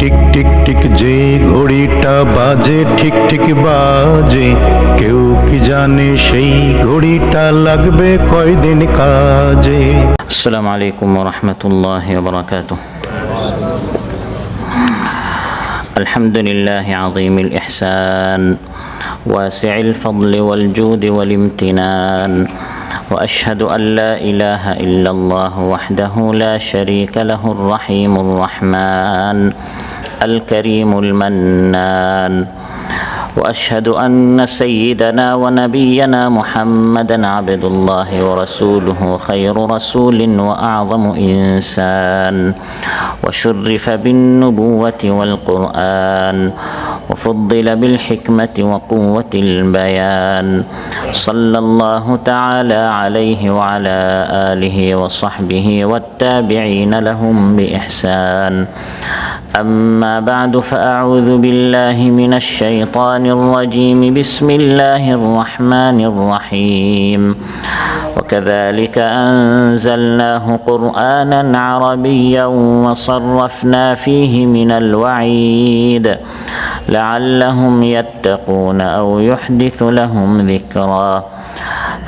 Tick tick tick যে ঘড়িটা বাজে ঠিক ঠিক বাজে কেউ কি জানে সেই ঘড়িটা লাগবে কয়দিন কাজে আসসালামু আলাইকুম রহমতুল্লাহ বরাকাত الحمد لله عظيم الإحسان واسع الفضل والجود والامتنان واشهد ان لا اله الا الله وحده لا شريك له الرحيم الرحمن الكريم المنان. وأشهد أن سيدنا ونبينا محمدا عبد الله ورسوله خير رسول وأعظم إنسان. وشرف بالنبوة والقرآن وفضل بالحكمة وقوة البيان. صلى الله تعالى عليه وعلى آله وصحبه والتابعين لهم بإحسان. أما بعد فأعوذ بالله من الشيطان الرجيم. بسم الله الرحمن الرحيم. وكذلك أنزلناه قرآنا عربيا وصرفنا فيه من الوعيد. لعلهم يتقون أو يحدث لهم ذكرًا.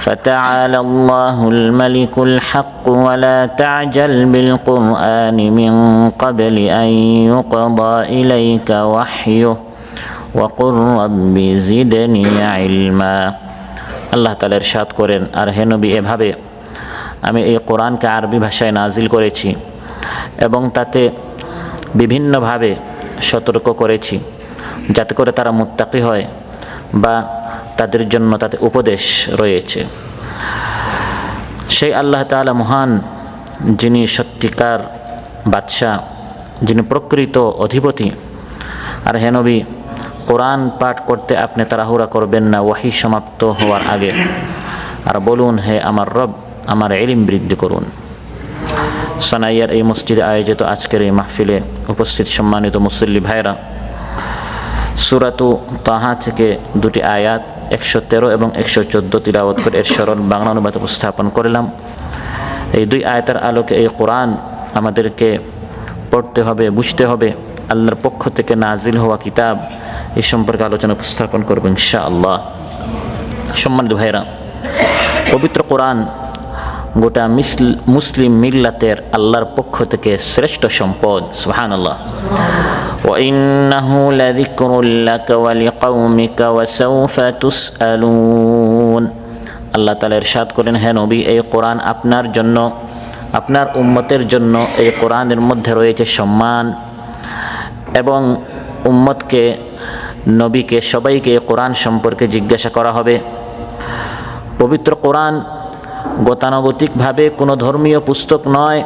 فتعالى الله الملك الحق ولا تعجل بالقران من قبل ان يقضى اليك وحيه وقل رب زدني علما আল্লাহ তালা ইরশাদ করেন আর হে নবী এভাবে আমি এই কোরআনকে আরবি ভাষায় নাজিল করেছি এবং তাতে বিভিন্নভাবে সতর্ক করেছি যাতে করে তারা মুত্তাকি হয় বা তাদের জন্য তাতে উপদেশ রয়েছে। সেই আল্লাহ তালা মহান যিনি সত্যিকার বাদশাহ, যিনি প্রকৃত অধিপতি, আর হেনবি কোরআন পাঠ করতে আপনি তাড়াহুড়া করবেন না, ওয়াহি সমাপ্ত হওয়ার আগে। আর বলুন, হে আমার রব, আমার এলিম বৃদ্ধি করুন। সানাইয়ার এই মসজিদে আয়োজিত আজকের এই মাহফিলে উপস্থিত সম্মানিত মুসল্লি ভাইরা সুরাতু তাহা থেকে দুটি আয়াত একশো তেরো এবং একশো চোদ্দ তিলাওয়াত করে এর সরল বাংলা অনুবাদ উপস্থাপন করলাম। এই দুই আয়তার আলোকে এই কোরআন আমাদেরকে পড়তে হবে, বুঝতে হবে। আল্লাহর পক্ষ থেকে নাজিল হওয়া কিতাব এই সম্পর্কে আলোচনা উপস্থাপন করব ইনশা আল্লাহ সম্মানিত ভাইরা পবিত্র কোরআন গোটা মুসলিম মিল্লাতের আল্লাহর পক্ষ থেকে শ্রেষ্ঠ সম্পদ সুহান আল্লাহ وإنه لذكر لك ولقومك وسوف تسألون আল্লাহ তালা ইরশাদ করেন হ্যাঁ নবী এই কোরআন আপনার জন্য আপনার উম্মতের জন্য এই কোরআনের মধ্যে রয়েছে সম্মান এবং উম্মতকে নবীকে সবাইকে কোরআন সম্পর্কে জিজ্ঞাসা করা হবে পবিত্র কোরআন গতানুগতিকভাবে কোনো ধর্মীয় পুস্তক নয়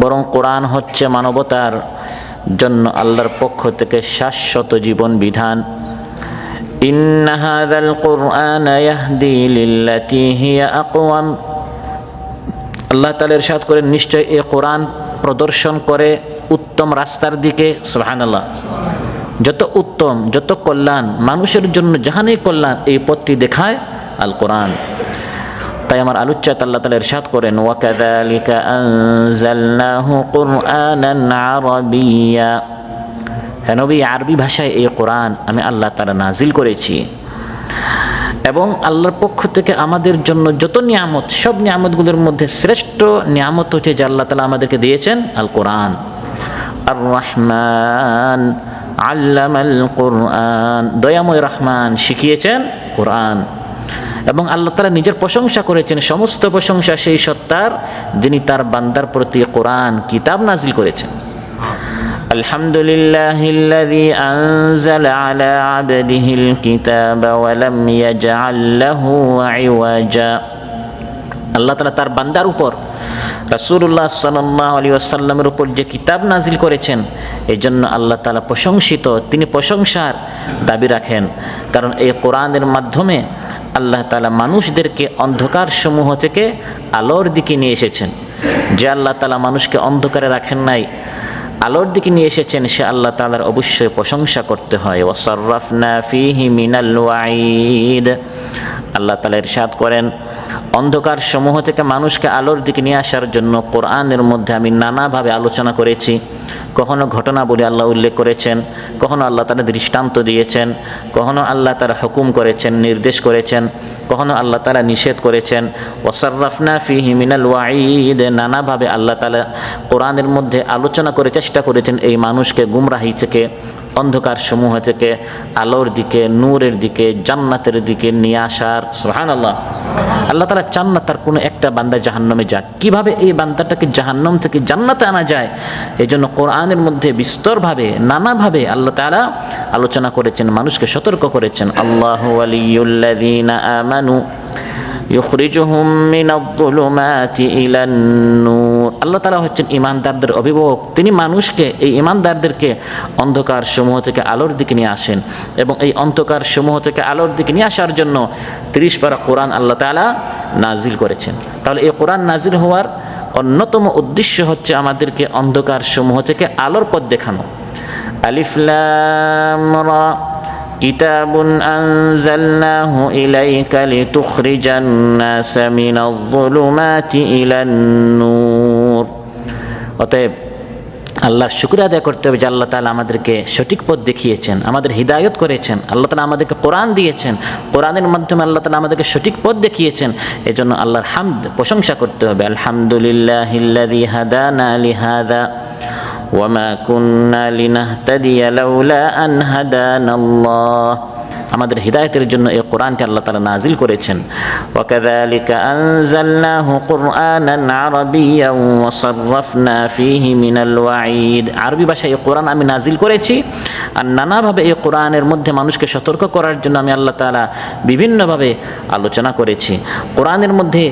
বরং কোরআন হচ্ছে মানবতার জন্য আল্লাহর পক্ষ থেকে শাশ্বত জীবন বিধান إن هذا القرآن يهدي للتي هي أقوم আল্লাহ তালা ইরশাদ করেন নিশ্চয় এই কোরআন প্রদর্শন করে উত্তম রাস্তার দিকে সুবহানাল্লাহ যত উত্তম যত কল্যাণ মানুষের জন্য জাহানেই কল্যাণ এই পথটি দেখায় আল কোরআন তাই আমার আলুচ্চাত আল্লাহ তালা ইরশাদ করেন ওয়াকাদালিকা আনজালনাহু কুরআনান হ্যাঁ নবী, আরবি ভাষায় এই কোরআন আমি আল্লাহ তালা নাজিল করেছি। এবং আল্লাহর পক্ষ থেকে আমাদের জন্য যত নিয়ামত, সব নিয়ামতগুলোর মধ্যে শ্রেষ্ঠ নিয়ামত হচ্ছে যে আল্লাহ তালা আমাদেরকে দিয়েছেন আল কোরআন আর রহমান আল্লামাল কোরআন। দয়াময় রহমান শিখিয়েছেন কোরআন। এবং আল্লাহ তালা নিজের প্রশংসা করেছেন সমস্ত প্রশংসা সেই সত্তার যিনি তার বান্দার প্রতি কোরআন কিতাব নাজিল করেছেন الحمد لله الذي أنزل على عبده الكتاب ولم يجعل له عوجا আল্লাহ তালা তার বান্দার উপর রাসুল্লাহ সাল্লাহ আলী আসাল্লামের উপর যে কিতাব নাজিল করেছেন এই জন্য আল্লাহ তালা প্রশংসিত তিনি প্রশংসার দাবি রাখেন কারণ এই কোরআনের মাধ্যমে আল্লাহ তালা মানুষদেরকে অন্ধকার সমূহ থেকে আলোর দিকে নিয়ে এসেছেন। যে আল্লাহ তালা মানুষকে অন্ধকারে রাখেন নাই, আলোর দিকে নিয়ে এসেছেন, সে আল্লাহ তালার অবশ্যই প্রশংসা করতে হয়। ওসরফনা ফিহি মিনাল আল্লাহ তালা ইরশাদ করেন অন্ধকার সমূহ থেকে মানুষকে আলোর দিকে নিয়ে আসার জন্য কোরআনের মধ্যে আমি নানাভাবে আলোচনা করেছি। কখনো ঘটনা বলে আল্লাহ উল্লেখ করেছেন, কখনো আল্লাহ তারা দৃষ্টান্ত দিয়েছেন, কখনো আল্লাহ তারা হুকুম করেছেন, নির্দেশ করেছেন, কখনো আল্লাহ তালা নিষেধ করেছেন। ওসাররাফনা ফি হিমিনাল ওয়াঈদ, নানাভাবে আল্লাহ তালা কোরআনের মধ্যে আলোচনা করে চেষ্টা করেছেন এই মানুষকে, গুমরাহি থেকে। অন্ধকার সমূহ থেকে আলোর দিকে, নূরের দিকে, জান্নাতের দিকে নিয়ে আসার। সুহান আল্লাহ আল্লাহ তালা চান না তার কোনো একটা বান্দা জাহান্নামে যাক। কীভাবে এই বান্দাটাকে জাহান্নাম থেকে জান্নাতে আনা যায়? এই জন্য কোরআনের মধ্যে বিস্তরভাবে, নানাভাবে আল্লাহ তালা আলোচনা করেছেন, মানুষকে সতর্ক করেছেন। আল্লাহ আমানু ইউখরিজুহুম মিনাদ-দুলুমাতি ইলান-নূর আল্লাহ তাআলা হচ্ছেন ইমানদারদের অভিভাবক তিনি মানুষকে, এই ইমানদারদেরকে অন্ধকার সমূহ থেকে আলোর দিকে নিয়ে আসেন এবং এই অন্ধকার সমূহ থেকে আলোর দিকে নিয়ে আসার জন্য তিরিশ পারা কোরআন আল্লাহ তাআলা নাজিল করেছেন। তাহলে এই কোরআন নাজিল হওয়ার অন্যতম উদ্দেশ্য হচ্ছে আমাদেরকে অন্ধকার সমূহ থেকে আলোর পথ দেখানো। আলিফ লাম রা। كتاب أنزلناه إليك لتخرج الناس من الظلمات إلى النور অতএব আল্লাহর শুক্র আদায় করতে হবে যে আল্লাহ তালা আমাদেরকে সঠিক পথ দেখিয়েছেন আমাদের হৃদায়ত করেছেন আল্লাহ তালা আমাদেরকে কোরআন দিয়েছেন কোরআনের মাধ্যমে আল্লাহ তালা আমাদেরকে সঠিক পথ দেখিয়েছেন এজন্য আল্লাহর হামদ প্রশংসা করতে হবে আলহামদুলিল্লাহ হাদানা লিহাদা وما كنا لنهتدي لولا أن هدانا الله আমাদের হিদায়তের জন্য এই কোরআনটি আল্লাহ তালা নাজিল করেছেন وكذلك أنزلناه قرآنا عربيا وصرفنا فيه من الوعيد আরবি ভাষায় এই কোরআন আমি নাজিল করেছি আর নানাভাবে এই কোরআনের মধ্যে মানুষকে সতর্ক করার জন্য আমি আল্লাহ তালা বিভিন্নভাবে আলোচনা করেছি কোরআনের মধ্যে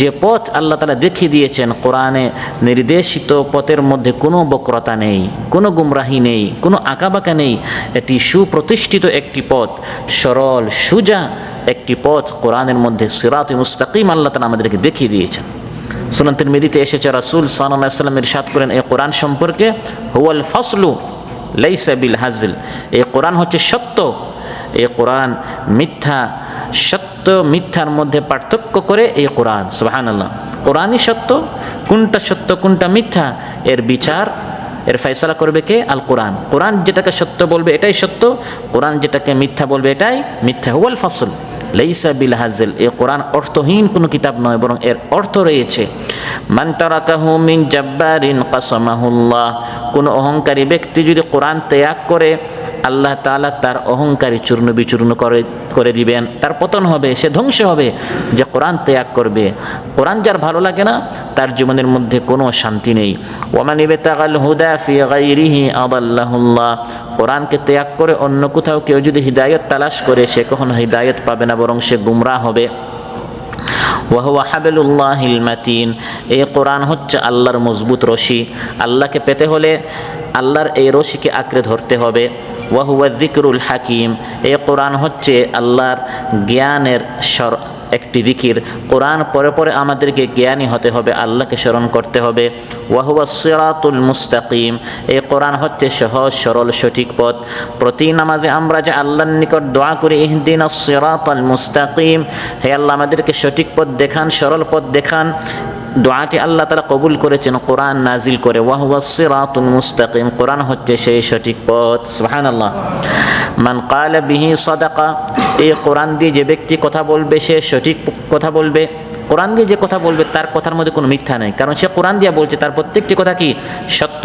যে পথ আল্লাহ তালা দেখিয়ে দিয়েছেন কোরআনে নির্দেশিত পথের মধ্যে কোনো বক্রতা নেই কোনো গুমরাহি নেই কোনো আঁকাবাঁকা নেই এটি সুপ্রতিষ্ঠিত একটি পথ সরল, সুজা একটি পথ কোরআনের মধ্যে সিরাত মুস্তাকিম আল্লাহ তালা আমাদেরকে দেখিয়ে দিয়েছেন। সুনান্তের মেদিতে এসেছে, রাসুল সাল্লাম ইরশাদ করেন এই কোরআন সম্পর্কে হুয়াল ফসলু লাইসা বিল হাজল এই কোরআন হচ্ছে সত্য। এই কোরআন মিথ্যা, সত্য মিথ্যার মধ্যে পার্থক্য করে এই কোরআন সুবাহান আল্লাহ কোরআনই সত্য, কোনটা সত্য, কোনটা মিথ্যা, এর বিচার এর ফয়সলা করবে কে? আল কোরআন। কোরআন যেটাকে সত্য বলবে এটাই সত্য, কোরআন যেটাকে মিথ্যা বলবে এটাই মিথ্যা। হুয়াল ফসল। লেইসা বিল হাজেল এ কোরআন অর্থহীন কোনো কিতাব নয়, বরং এর অর্থ রয়েছে, মান তারাকাহু মিন জাব্বারিন কাসামাহুল্লাহ। কোনো অহংকারী ব্যক্তি যদি কোরআন ত্যাগ করে আল্লাহ তাআলা তার অহংকারী চূর্ণ বিচূর্ণ করে করে দিবেন। তার পতন হবে, সে ধ্বংস হবে, যে কোরআন ত্যাগ করবে। কোরআন যার ভালো লাগে না, তার জীবনের মধ্যে কোনো শান্তি নেই। ওমান ইবেতাগাল হুদা ফি গাইরিহি আদাল্লাহুল্লাহ। কোরআনকে ত্যাগ করে অন্য কোথাও কেউ যদি হৃদায়ত তালাশ করে, সে কখনো হৃদায়ত পাবে না, বরং সে গুমরা হবে। ওয়াহুয়া হাবেলুল্লাহিল মাতিন। এই কোরআন হচ্ছে আল্লাহর মজবুত রশি। আল্লাহকে পেতে হলে আল্লাহর এই রশিকে আঁকড়ে ধরতে হবে। ওয়াহুয়া জিকরুল হাকিম, এই কোরআন হচ্ছে আল্লাহর জ্ঞানের স্বর একটি দিকির কোরআন পরে পরে আমাদেরকে জ্ঞানী হতে হবে, আল্লাহকে স্মরণ করতে হবে। ওয়াহুয়া সিরাতুল মুস্তাকিম, এই কোরআন হচ্ছে সহজ, সরল, সঠিক পথ। প্রতি নামাজে আমরা যে আল্লাহর নিকট দোয়া করি ইহদিন সিরাতাল মুস্তাকিম, হে আল্লাহ আমাদেরকে সঠিক পথ দেখান, সরল পথ দেখান। দোয়াটি আল্লাহ তারা কবুল করেছেন, কোরআন নাজিল করে। ওয়াহুয়াসিরাতুল মুস্তাকিম। কোরআন হচ্ছে সেই সঠিক পথ। সুবহানাল্লাহ। মান কালা বিহি সদাকা, এই কোরআন দিয়ে যে ব্যক্তি কথা বলবে, সে সঠিক কথা বলবে। কোরআন দিয়ে যে কথা বলবে, তার কথার মধ্যে কোনো মিথ্যা নেই। কারণ সে কোরআন দিয়ে বলছে, তার প্রত্যেকটি কথা কি? সত্য।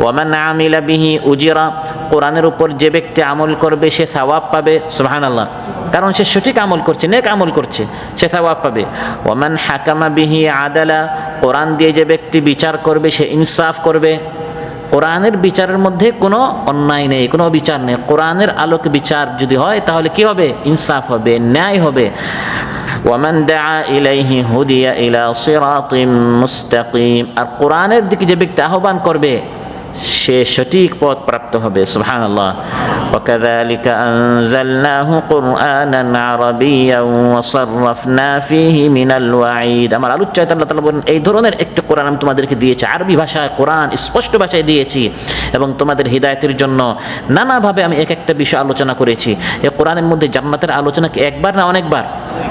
ওয়ামান আমিলা বিহি উজিরা, কোরআনের উপর যে ব্যক্তি আমল করবে, সে সাওয়াব পাবে সুহান আল্লাহ কারণ সে সঠিক আমল করছে, নেক আমল করছে, সে সাওয়াব পাবে। ওয়ামান হাকামা বিহি আদালা, কোরআন দিয়ে যে ব্যক্তি বিচার করবে, সে ইনসাফ করবে। কোরআনের বিচারের মধ্যে কোনো অন্যায় নেই, কোনো বিচার নেই। কোরআনের আলোকে বিচার যদি হয়, তাহলে কি হবে? ইনসাফ হবে, ন্যায় হবে। ওয়ামান দা ইলাইহি হুদিয়া ইলা সিরাতিম মুস্তাকিম আর কোরআনের দিকে যে ব্যক্তি আহ্বান করবে সে সঠিক পথ প্রাপ্ত হবে সুবহানাল্লাহ وكذلك أنزلناه قرآنا عربيا وصرفنا فيه من الوعيد আমার আলোচ্যায় আল্লাহ তাআলা বলেন এই ধরনের একটি কোরআন আমি তোমাদেরকে দিয়েছি আরবি ভাষায় কোরআন স্পষ্ট ভাষায় দিয়েছি এবং তোমাদের হৃদায়তের জন্য নানাভাবে আমি এক একটা বিষয় আলোচনা করেছি। এই কোরআনের মধ্যে জান্নাতের আলোচনা কি একবার না অনেকবার?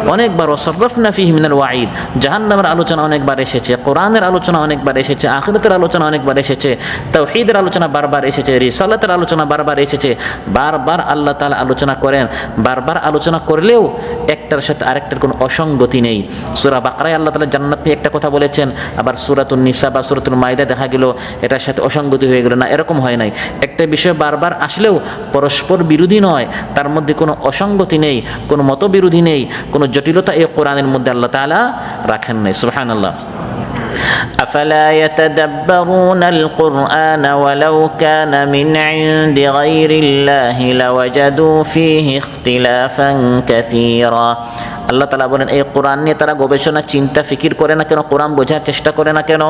অনেকবার। ওসরফনা ফিহি মিনাল ওয়াইদ জাহান্নামের আলোচনা অনেকবার এসেছে। কোরআনের আলোচনা অনেকবার এসেছে। আখিরাতের আলোচনা অনেকবার এসেছে। তাওহীদের আলোচনা বারবার এসেছে। রিসালাতের আলোচনা বারবার এসেছে। বারবার আল্লাহ তাআলা আলোচনা করেন। বারবার আলোচনা করলেও একটার সাথে আরেকটার কোনো অসঙ্গতি নেই। সুরা বাকরায় আল্লাহ তাআলা জান্নাত নিয়ে একটা কথা বলেছেন। আবার সূরাতুন নিসা বা সূরাতুল মাইদা দেখা গেল। এটার সাথে অসঙ্গতি হয়ে গেল না। এরকম হয় নাই একটা বিষয় বারবার আসলেও পরস্পর বিরোধী নয় তার মধ্যে কোনো অসঙ্গতি নেই কোনো মতবিরোধী নেই কোনো জটিলতা এই কোরআনের মধ্যে আল্লাহ তাআলা রাখেন নাই সুবহানাল্লাহ أفلا يتدبرون القرآن ولو كان من عند غير الله لوجدوا فيه اختلافا كثيرا আল্লাহ তালা বলেন, এই কোরআন নিয়ে তারা গবেষণা, চিন্তা, ফিকির করে না কেন? কোরআন বোঝার চেষ্টা করে না কেন?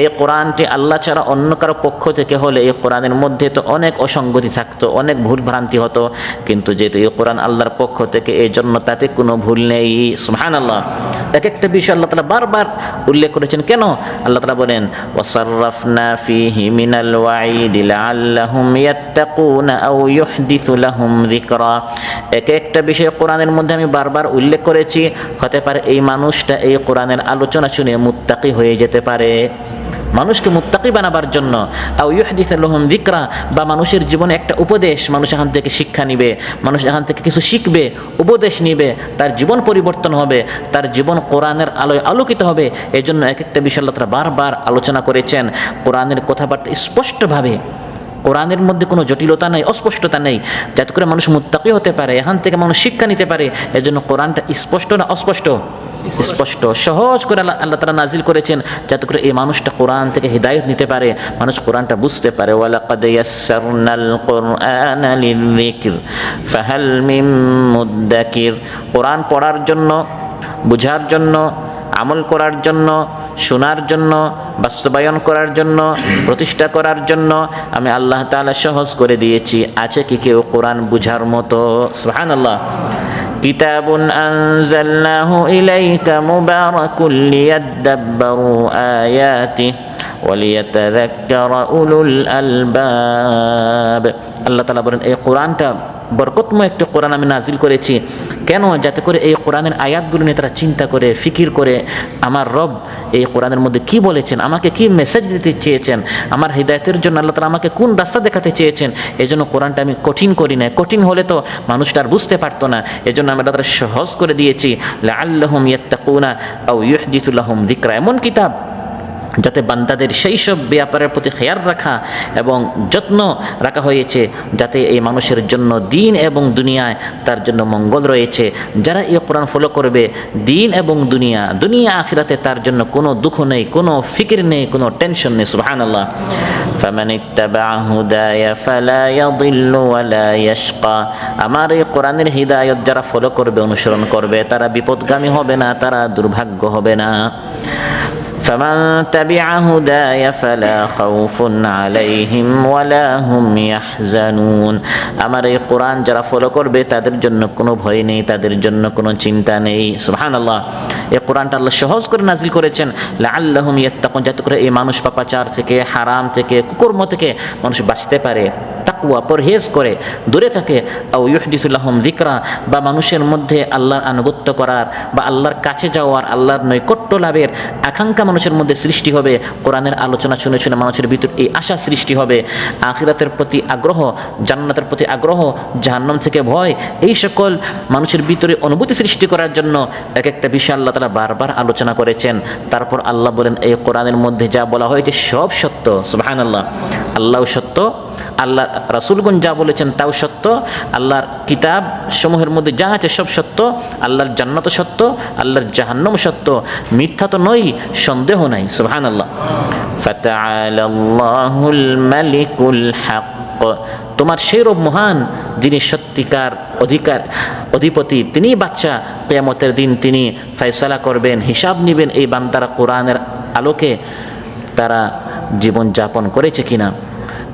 এই কোরআনটি আল্লাহ ছাড়া অন্য কারও পক্ষ থেকে হলে এই কোরআনের মধ্যে তো অনেক অসঙ্গতি থাকতো, অনেক ভুল ভ্রান্তি হতো। কিন্তু যেহেতু এই কোরআন আল্লাহর পক্ষ থেকে এই জন্য তাতে কোনো ভুল নেই। সুহান আল্লাহ এক একটা বিষয় আল্লাহ তালা বারবার উল্লেখ করেছেন। কেন? আল্লাহ তালা বলেন, ওয়াসাররাফনা ফিহি মিনাল ওয়াইদি লাআল্লাহুম ইয়াত্তাকুনা আও ইউহদিসু লাহুম যিকরা। এক একটা বিষয় কোরআনের মধ্যে আমি বারবার উল্লেখ করেছি, হতে পারে এই মানুষটা এই কোরআনের আলোচনা শুনে মুত্তাকি হয়ে যেতে পারে। মানুষকে মুত্তাকি বানাবার জন্য, আও ইউহদিস লহুম যিকরা, বা মানুষের জীবনে একটা উপদেশ মানুষ এখান থেকে শিক্ষা নিবে, মানুষ এখান থেকে কিছু শিখবে, উপদেশ নিবে, তার জীবন পরিবর্তন হবে, তার জীবন কোরআনের আলোয় আলোকিত হবে এই জন্য এক একটা বিষয় তাআলা বারবার আলোচনা করেছেন। কোরআনের কথাবার্তা স্পষ্টভাবে কোরআনের মধ্যে কোনো জটিলতা নেই, অস্পষ্টতা নেই। যাতে করে মানুষ মুত্তাকি হতে পারে, এখান থেকে মানুষ শিক্ষা নিতে পারে এর জন্য কোরআনটা স্পষ্ট না অস্পষ্ট? স্পষ্ট। সহজ করে আল্লাহ তারা নাজিল করেছেন, যাতে করে এই মানুষটা কোরআন থেকে হৃদায়ত নিতে পারে। মানুষ কোরআনটা বুঝতে পারে কোরআন পড়ার জন্য, বুঝার জন্য আমল করার জন্য শোনার জন্য বাস্তবায়ন করার জন্য প্রতিষ্ঠা করার জন্য আমি আল্লাহ তাআলা সহজ করে দিয়েছি আছে কি কেউ কোরআন বুঝার মতো সুবহানাল্লাহ কিতাবুন আনজালনাহু ইলাইকা মুবারাকুল লিয়াদ্দাব্বারু আয়াতিহি وليتذكر أولو الألباب আল্লাহ তালা বলেন এই কোরআনটা বরকতময় একটি কোরআন আমি নাজিল করেছি। কেন? যাতে করে এই কোরআনের আয়াতগুলো নিয়ে তারা চিন্তা করে, ফিকির করে, আমার রব এই কোরআনের মধ্যে কি বলেছেন, আমাকে কি মেসেজ দিতে চেয়েছেন, আমার হৃদায়তের জন্য আল্লাহ তালা আমাকে কোন রাস্তা দেখাতে চেয়েছেন এই জন্য কোরআনটা আমি কঠিন করি না কঠিন হলে তো মানুষটা আর বুঝতে পারতো না। এই জন্য আমি তালা সহজ করে দিয়েছি আল্লাহম ইয়াত্তাকুনা আউ ইউহদিসুল্লাহম দিকরা এমন কিতাব যাতে বান্দাদের সেই সব ব্যাপারের প্রতি খেয়াল রাখা এবং যত্ন রাখা হয়েছে যাতে এই মানুষের জন্য দিন এবং দুনিয়ায় তার জন্য মঙ্গল রয়েছে যারা এই কোরআন ফলো করবে দিন এবং দুনিয়া দুনিয়া আখিরাতে তার জন্য কোনো দুঃখ নেই কোনো ফিকির নেই কোনো টেনশন নেই সুবহান আল্লাহ فمن اتبع هداي فلا يضل ولا يشقى আমার এই কোরআনের হৃদায়ত যারা ফলো করবে অনুসরণ করবে তারা বিপদগামী হবে না তারা দুর্ভাগ্য হবে না فمن تبع هداي فلا خوف عليهم ولا هم يحزنون আমার এই কোরআন যারা ফলো করবে তাদের জন্য কোনো ভয় নেই তাদের জন্য কোনো চিন্তা নেই সুবহানাল্লাহ এই কোরআনটা আল্লাহ সহজ করে নাজিল করেছেন লাআল্লাহুম ইয়াত্তাকুন যাতে করে এই মানুষ পাপাচার থেকে হারাম থেকে কুকর্ম থেকে মানুষ বাঁচতে পারে তাকুয়া পরহেজ করে, দূরে থাকে, আও ইউহদিসুল্লাহম দিকরা বা মানুষের মধ্যে আল্লাহর আনুগত্য করার, বা আল্লাহর কাছে যাওয়ার, আল্লাহর নৈকট্য লাভের আকাঙ্ক্ষা মানুষের মধ্যে সৃষ্টি হবে। কোরআনের আলোচনা শুনে শুনে মানুষের ভিতর এই আশা সৃষ্টি হবে। আখিরাতের প্রতি আগ্রহ, জান্নাতের প্রতি আগ্রহ, জাহান্নাম থেকে ভয়, এই সকল মানুষের ভিতরে অনুভূতি সৃষ্টি করার জন্য এক একটা বিষয় আল্লাহ তালা বারবার আলোচনা করেছেন। তারপর আল্লাহ বলেন, এই কোরআনের মধ্যে যা বলা হয়েছে সব সত্য। সুবাহান আল্লাহ আল্লাহ সত্য আল্লাহ রাসুলগুন যা বলেছেন তাও সত্য। আল্লাহর কিতাব সমূহের মধ্যে যা আছে সব সত্য। আল্লাহর জান্নাত সত্য, আল্লাহর জাহান্নম সত্য। মিথ্যা তো নই সন্দেহ নাই সুবহান আল্লাহ তোমার সেই রব মহান, যিনি সত্যিকার অধিকার, অধিপতি তিনি বাচ্চা কেয়ামতের দিন তিনি ফয়সালা করবেন, হিসাব নেবেন এই বান্দারা কোরআনের আলোকে তারা জীবন যাপন করেছে কিনা।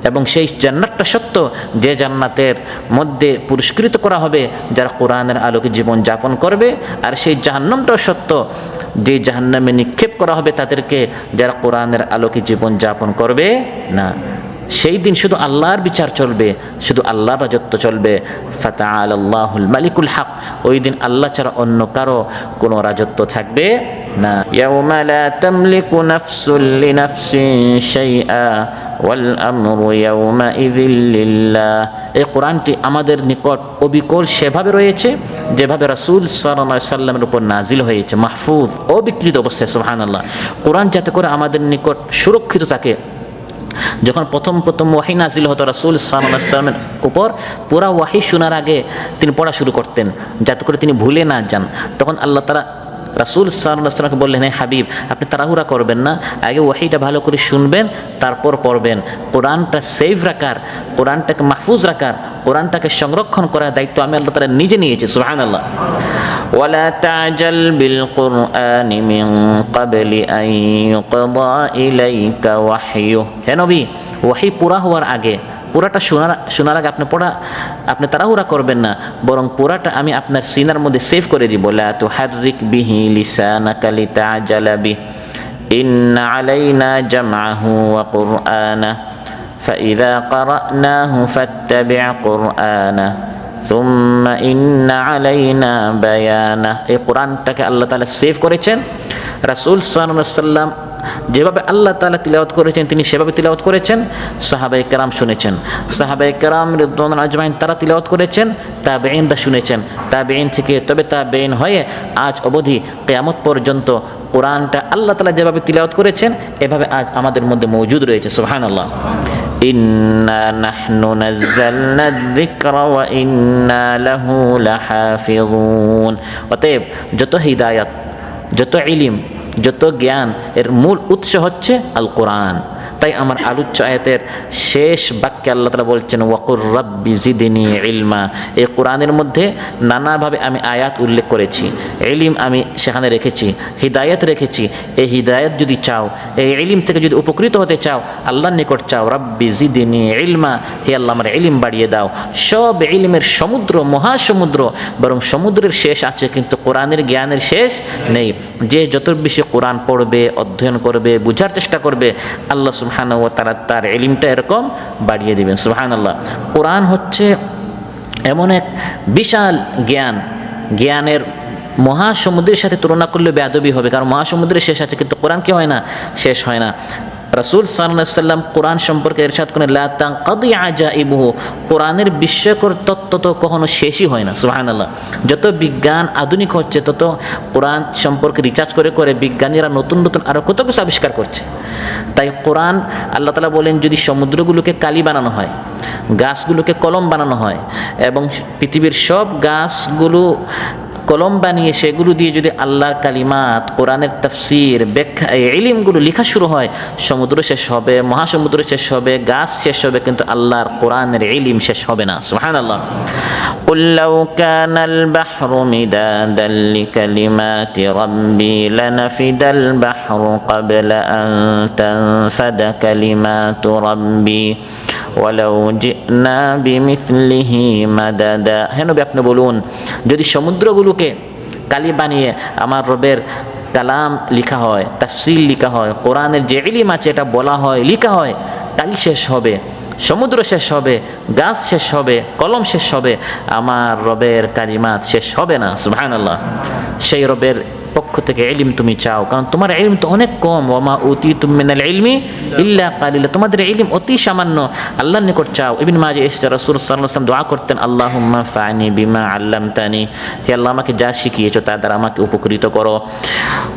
এবং সেই জান্নাতটা সত্য যে জান্নাতের মধ্যে পুরস্কৃত করা হবে যারা কোরআনের আলোকে জীবন যাপন করবে, আর সেই জাহান্নামটাও সত্য যে জাহান্নামে নিক্ষেপ করা হবে তাদেরকে যারা কোরআনের আলোকে জীবন যাপন করবে, না। সেই দিন শুধু আল্লাহর বিচার চলবে, শুধু আল্লাহর রাজত্ব চলবে। ফাতা আল্লাহুল মালিকুল হক, ওই দিন আল্লাহ ছাড়া অন্য কারও কোনো রাজত্ব থাকবে না। ইয়াউমা লা তামলিকু নাফসুল লিনাফসিন এই কোরআনটি আমাদের নিকট অবিকল সেভাবে রয়েছে, যেভাবে রাসূল সাল্লাল্লাহু সাল্লামের উপর নাজিল হয়েছে, মাহফুজ, অবিকৃত অবস্থায়, সুবহানাল্লাহ। কোরআন যাতে করে আমাদের নিকট সুরক্ষিত থাকে। যখন প্রথম প্রথম ওয়াহি নাজিল হতো রাসুল সাল্লামের উপর, পুরা ওয়াহি শোনার আগে তিনি পড়া শুরু করতেন, যাতে করে তিনি ভুলে না যান। তখন আল্লাহ তারা রাসুল সাল্লামকে বললেন হ্যাঁ হাবিব আপনি তাড়াহুড়া করবেন না আগে ওয়াহিটা ভালো করে শুনবেন তারপর পড়বেন কোরআনটা সেফ রাখার কোরআনটাকে মাহফুজ রাখার কোরআনটাকে সংরক্ষণ করার দায়িত্ব আমি আল্লাহ তারা নিজে নিয়েছি সুহান আল্লাহ ولا تعجل بالقرآن من قبل أن يقضى إليك وحيه হে নবী ওয়াহি পুরা হওয়ার আগে পুরাটা শোনার শোনার আগে আপনি পড়া আপনি তাড়াহুড়া করবেন না বরং পুরাটা আমি আপনার সিনার মধ্যে সেভ করে দিব লা তুহাররিক বিহি লিসানাকা লিতাআজালা বিহি ইন্না আলাইনা জামআহু ওয়া কুরআনা فإذا قرأناه فاتبع قرآنه ثم إن علينا بيانه এই কোরআনটাকে আল্লাহ তাআলা সেভ করেছেন রাসূল সাল্লাল্লাহু আলাইহি সাল্লাম যেভাবে আল্লাহ তালা তিলাওয়াত করেছেন, তিনি সেভাবে তিলাওয়াত করেছেন, সাহাবায়ে কেরাম শুনেছেন। সাহাবায়ে কেরাম রিদওয়ানুল আজমাইন, তারা তিলাওয়াত করেছেন, তাবেঈনরা শুনেছেন। তা বেইন থেকে, তবে তাবেঈন হয়ে আজ অবধি কিয়ামত পর্যন্ত কোরআনটা আল্লাহ তালা যেভাবে তিলাওয়াত করেছেন, এভাবে আজ আমাদের মধ্যে মজুদ রয়েছে। সুবহানাল্লাহ। ইন্না নাহনু নাজ্জালনা যিকরা ওয়া ইন্না লাহু লাহাফিজুন অতএব, যত হিদায়াত, যত ইলিম যত জ্ঞান এর মূল উৎস হচ্ছে আল কোরআন তাই আমার আলোচ্য আয়াতের শেষ বাক্যে আল্লাহ তালা বলছেন, ওয়াকুর রব্বি জিদিনী ইলমা। এই কোরআনের মধ্যে নানাভাবে আমি আয়াত উল্লেখ করেছি এলিম আমি সেখানে রেখেছি, হিদায়ত রেখেছি। এই হিদায়ত যদি চাও, এই এলিম থেকে যদি উপকৃত হতে চাও, আল্লাহর নিকট চাও, রব্বি জিদিনী ইলমা। হে আল্লাহ, আমার এলিম বাড়িয়ে দাও। সব এলিমের সমুদ্র, মহাসমুদ্র, বরং সমুদ্রের শেষ আছে, কিন্তু কোরআনের জ্ঞানের শেষ নেই। যে যত বেশি কোরআন পড়বে, অধ্যয়ন করবে, বুঝার চেষ্টা করবে, আল্লাহ সুবহান ও তারা তার এলিমটা এরকম বাড়িয়ে দেবেন সুবহান আল্লাহ কোরআন হচ্ছে এমন এক বিশাল জ্ঞান, জ্ঞানের মহাসমুদ্রের সাথে তুলনা করলে বেয়াদবি হবে, কারণ মহাসমুদ্রের শেষ আছে, কিন্তু কোরআন কি হয় না? শেষ হয় না। রাসুল সাল্লাম কোরআন সম্পর্কে এরশাদ করেন লাতাং কাদি আজা ইবহু কোরআনের বিস্ময়কর তত্ত্ব তো কখনো শেষই হয় না সুহান আল্লাহ যত বিজ্ঞান আধুনিক হচ্ছে, তত কোরআন সম্পর্কে রিচার্জ করে করে বিজ্ঞানীরা নতুন নতুন আরও কত কিছু আবিষ্কার করছে। তাই কোরআন, আল্লাহ তালা বলেন, যদি সমুদ্রগুলোকে কালি বানানো হয়, গাছগুলোকে কলম বানানো হয়, এবং পৃথিবীর সব গাছগুলো কলম বানিয়ে সেগুলো দিয়ে যদি আল্লাহর কালিমাত কোরআনের তফসির ব্যাখ্যা এই ইলিমগুলো লেখা শুরু হয় সমুদ্র শেষ হবে মহাসমুদ্র শেষ হবে গাছ শেষ হবে কিন্তু আল্লাহর কোরআনের ইলিম শেষ হবে না সুহান আল্লাহ قل لو كان البحر مدادا لكلمات ربي لنفد البحر قبل أن تنفد كلمات ربي ওয়ালাউ জিনা বিমিসলিহি মাদাদা। হেন আপনি বলুন, যদি সমুদ্রগুলোকে কালি বানিয়ে আমার রবের কালাম লিখা হয় তাফসিল লিখা হয়, কোরআনের যে ইলিম আছে এটা বলা হয়, লিখা হয় কালি শেষ হবে, সমুদ্র শেষ হবে, গাছ শেষ হবে, কলম শেষ হবে, আমার রবের কালিমাত শেষ হবে না সুবাহ সেই রবের থেকে এলিম তুমি চাও। কারণ তোমার এলিম তো অনেক কম। ওমা অতি তুমিনাল ইলমি ইল্লা কালিলা। তোমাদের এলিম অতি সামান্য। আল্লাহর নিকট চাও। ইবিন মাঝে এসে রাসূল আলাইহি দোয়া করতেন, আল্লাহুম্মা ফানি বিমা আল্লামতানি। হে আল্লাহ, আমাকে যা শিখিয়েছো তা দ্বারা আমাকে উপকৃত করো।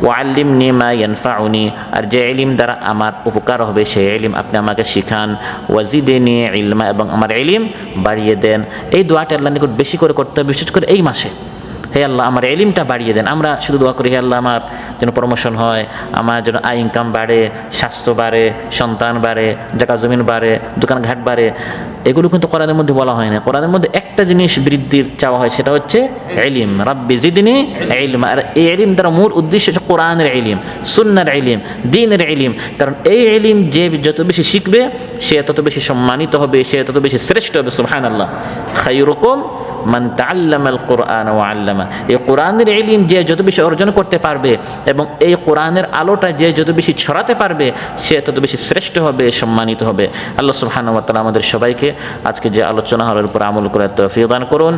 ওয়া আল্লিমনি মা ইয়ানফাউনি। আর যে এলিম দ্বারা আমার উপকার হবে, সেই এলিম আপনি আমাকে শিখান। ওয়াজিদে নিয়ে ইলমা, এবং আমার এলিম বাড়িয়ে দেন। এই দোয়াটা আল্লাহর নিকট বেশি করে করতে হবে, বিশেষ করে এই মাসে। হে আল্লাহ, আমার এলিমটা বাড়িয়ে দেন। আমরা শুধু দোয়া করি, হে আল্লাহ, আমার যেন প্রমোশন হয়, আমার যেন আয় ইনকাম বাড়ে, স্বাস্থ্য বাড়ে, সন্তান বাড়ে, জায়গা জমিন বাড়ে, দোকানঘাট বাড়ে। এগুলো কিন্তু কোরআনের মধ্যে বলা হয় না। কোরআনের মধ্যে একটা জিনিস বৃদ্ধির চাওয়া হয়, সেটা হচ্ছে এলিম। রাব্বি জিদিনী এলিম আর এই এলিম দ্বারা মূল উদ্দেশ্য হচ্ছে কোরআনের এলিম, সুন্নার এলিম, দিনের এলিম। কারণ এই এলিম যে যত বেশি শিখবে, সে তত বেশি সম্মানিত হবে, সে তত বেশি শ্রেষ্ঠ হবে সুবহান আল্লাহ খাইরকম মান তাল্লামাল কোরআন ও আল্লামা। এই কোরআনের এলিম যে যত বেশি অর্জন করতে পারবে এবং এই কোরআনের আলোটা যে যত বেশি ছড়াতে পারবে, সে তত বেশি শ্রেষ্ঠ হবে, সম্মানিত হবে। আল্লাহ তাআলা আমাদের সবাইকে আজকে যে আলোচনা হওয়ার উপর আমল করার তৌফিক দান করুন।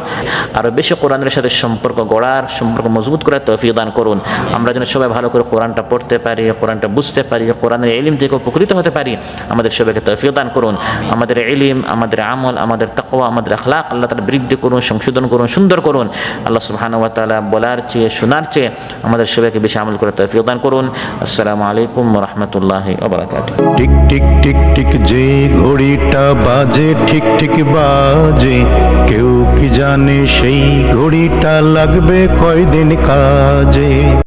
আরও বেশি কোরআনের সাথে সম্পর্ক গড়ার, সম্পর্ক মজবুত করার তৌফিক দান করুন। আমরা যেন সবাই ভালো করে কোরআনটা পড়তে পারি, কোরআনটা বুঝতে পারি, কোরআনের এলিম থেকে উপকৃত হতে পারি, আমাদের সবাইকে তৌফিক দান করুন। আমাদের এলিম আমাদের আমল, আমাদের তাকওয়া, আমাদের আখলাক, আল্লাহ তালা বৃদ্ধি করুন সংশোধন করুন, সুন্দর করুন। আল্লাহ ওয়া তাআলা বলার চেয়ে, শোনার চেয়ে আমাদের সবাইকে বেশি আমল করে তৌফিক দান করুন। আসসালামু আলাইকুম রহমতুল্লাহ টিক টিক টিক টিক যে ঘড়িটা বাজে ঠিক ঠিক বাজে। কেউ কি জানে সেই ঘড়িটা লাগবে কয়দিন কাজে?